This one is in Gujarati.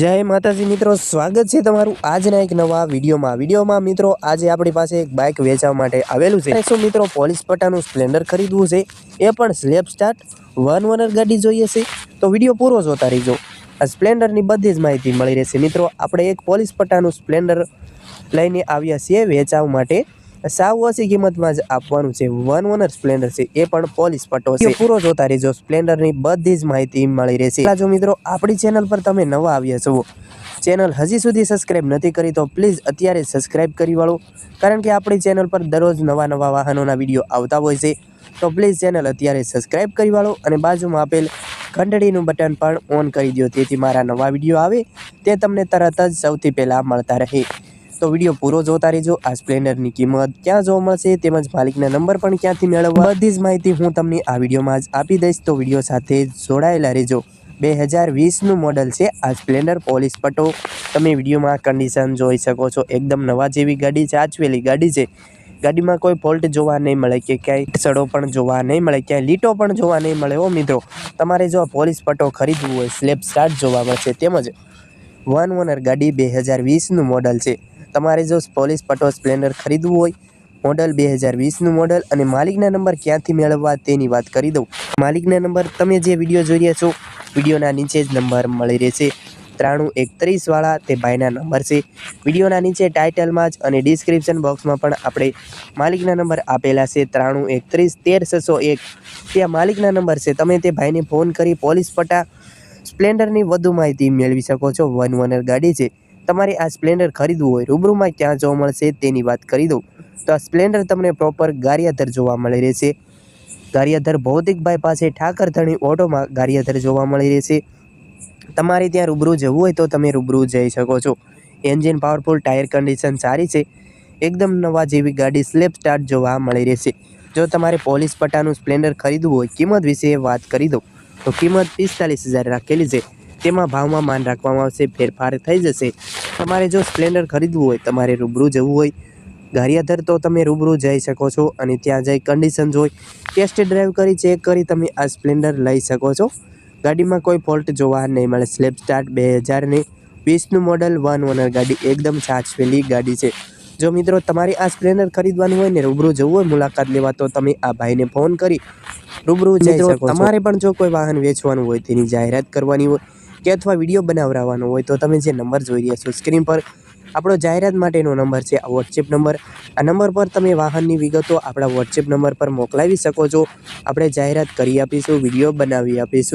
જય માતાજી મિત્રો, સ્વાગત છે તમારું આજના એક નવા વિડીયોમાં. વિડીયોમાં મિત્રો, આજે આપણી પાસે એક બાઇક વેચવા માટે આવેલું છે. શું મિત્રો, પોલીસ પટ્ટાનું સ્પ્લેન્ડર ખરીદવું છે? એ પણ સ્લેપ સ્ટાર્ટ, વન વનર ગાડી જોઈએ છે? તો વીડિયો પૂરો જોતા રહીજો. આ સ્પ્લેન્ડરની બધી જ માહિતી મળી રહેશે. મિત્રો, આપણે એક પોલીસ પટ્ટાનું સ્પ્લેન્ડર લઈને આવ્યા છીએ વેચાવ માટે. સાવ ઓછી કિંમતમાં જ આપવાનું છે. વન ઓનર સ્પ્લેન્ડર છે. એ પણ પોલીસ પટ્ટો છે. પૂરો જોતા રહેજો. સ્પ્લેન્ડરની બધી જ માહિતી મળી રહેશે. જો મિત્રો, આપણી ચેનલ પર તમે નવા આવ્યા છો, ચેનલ હજી સુધી સબસ્ક્રાઇબ નથી કરી, તો પ્લીઝ અત્યારે સબસ્ક્રાઇબ કરી વાળો. કારણ કે આપણી ચેનલ પર દરરોજ નવા નવા વાહનોના વીડિયો આવતા હોય છે. તો પ્લીઝ ચેનલ અત્યારે સબસ્ક્રાઇબ કરી વાળો અને બાજુમાં આપેલ ઘંટડીનું બટન પણ ઓન કરી દો તેથી મારા નવા વીડિયો આવે, તે તમને તરત જ સૌથી પહેલાં મળતા રહે. તો વીડિયો પૂરો જોતા રહેજો. આ સ્પ્લેન્ડરની કિંમત ક્યાં જોવા મળશે તેમજ માલિકના નંબર પણ ક્યાંથી મેળવવા? બધી જ માહિતી હું તમને આ વિડીયોમાં જ આપી દઈશ. તો વીડિયો સાથે જોડાયેલા રહેજો. બે હજાર વીસનું મોડલ છે આ સ્પ્લેન્ડર પોલીસ પટ્ટો. તમે વિડીયોમાં કન્ડિશન જોઈ શકો છો. એકદમ નવા જેવી ગાડી છે ગાડી છે. ગાડીમાં કોઈ ફોલ્ટ જોવા નહીં મળે કે ક્યાંય સડો પણ જોવા નહીં મળે, ક્યાંય લીટો પણ જોવા નહીં મળે. ઓ મિત્રો, તમારે જો પોલીસ પટ્ટો ખરીદવું હોય, સ્લેબ સ્ટાર્ટ જોવા મળશે તેમજ વન ઓનર ગાડી બે હજાર વીસનું મોડલ છે. તમારે જો પોલીસ પટો સ્પ્લેન્ડર ખરીદવું હોય, મોડલ બે હજાર વીસનું મોડલ અને માલિકના નંબર ક્યાંથી મેળવવા તેની વાત કરી દઉં. માલિકના નંબર તમે જે વીડિયો જોઈ રહ્યા છો, વિડીયોના નીચે જ નંબર મળી રહેશે. ત્રાણું એકત્રીસવાળા તે ભાઈના નંબર છે. વિડીયોના નીચે ટાઇટલમાં જ અને ડિસ્ક્રિપ્શન બોક્સમાં પણ આપણે માલિકના નંબર આપેલા છે. ત્રાણું એકત્રીસ તેર છસો એક. ત્યાં માલિકના નંબર છે. તમે તે ભાઈને ફોન કરી પોલીસ પટા સ્પ્લેન્ડરની વધુ માહિતી મેળવી શકો છો. વન વનર ગાડી છે. તમારે આ સ્પ્લેન્ડર ખરીદવું હોય, રૂબરૂમાં ક્યાં જોવા મળશે તેની વાત કરી દઉં. તો આ સ્પ્લેન્ડર તમને પ્રોપર ગારિયાધર જોવા મળી રહેશે. ગારિયાધર ભૌતિકભાઈ પાસે ઠાકરધણી ઓટોમાં ગારિયાધર જોવા મળી રહેશે. તમારે ત્યાં રૂબરૂ જવું હોય તો તમે રૂબરૂ જઈ શકો છો. એન્જિન પાવરફુલ ટાયર કન્ડિશન સારી છે. એકદમ નવા જેવી ગાડી સ્લેપ સ્ટાર્ટ જોવા મળી રહેશે. જો તમારે પોલીસ પટ્ટાનું સ્પ્લેન્ડર ખરીદવું હોય, કિંમત વિશે વાત કરી દઉં. તો કિંમત પિસ્તાલીસ હજાર રાખેલી છે. તેમાં ભાવમાં માન રાખવામાં આવશે ફેરફાર થઈ જશે. તમારે જો સ્પ્લેન્ડર ખરીદવું હોય તમારે રૂબરૂ જવું હોય ગારિયાધર તો તમે રૂબરૂ જઈ શકો છો અને ત્યાં જઈ કન્ડિશન જોઈ ટેસ્ટ ડ્રાઈવ કરી ચેક કરી તમે આ સ્પ્લેન્ડર લઈ શકો છો. ગાડીમાં કોઈ ફોલ્ટ જોવા નહીં મળે. સ્લેપ સ્ટાર્ટ બે હજારની વીસનું મોડલ વન ઓનર ગાડી એકદમ સાચવેલી ગાડી છે. જો મિત્રો તમારે આ સ્પ્લેન્ડર ખરીદવાનું હોય ને રૂબરૂ જવું હોય મુલાકાત લેવા તો તમે આ ભાઈને ફોન કરી. રૂબરૂ જઈ શકો તમારે પણ જો કોઈ વાહન વેચવાનું હોય તેની જાહેરાત કરવાની હોય કે અથવા વીડિયો બનાવવાનો હોય તો તમે જે નંબર જોઈ રહ્યા છો, સ્ક્રીન પર આપણો જાહેરાત માટેનો નંબર છે, આ વોટ્સએપ નંબર. આ નંબર પર તમે વાહનની વિગતો આપણા વોટ્સએપ નંબર પર મોકલાવી શકો છો. આપણે જાહેરાત કરી આપીશું, વીડિયો બનાવી આપીશું.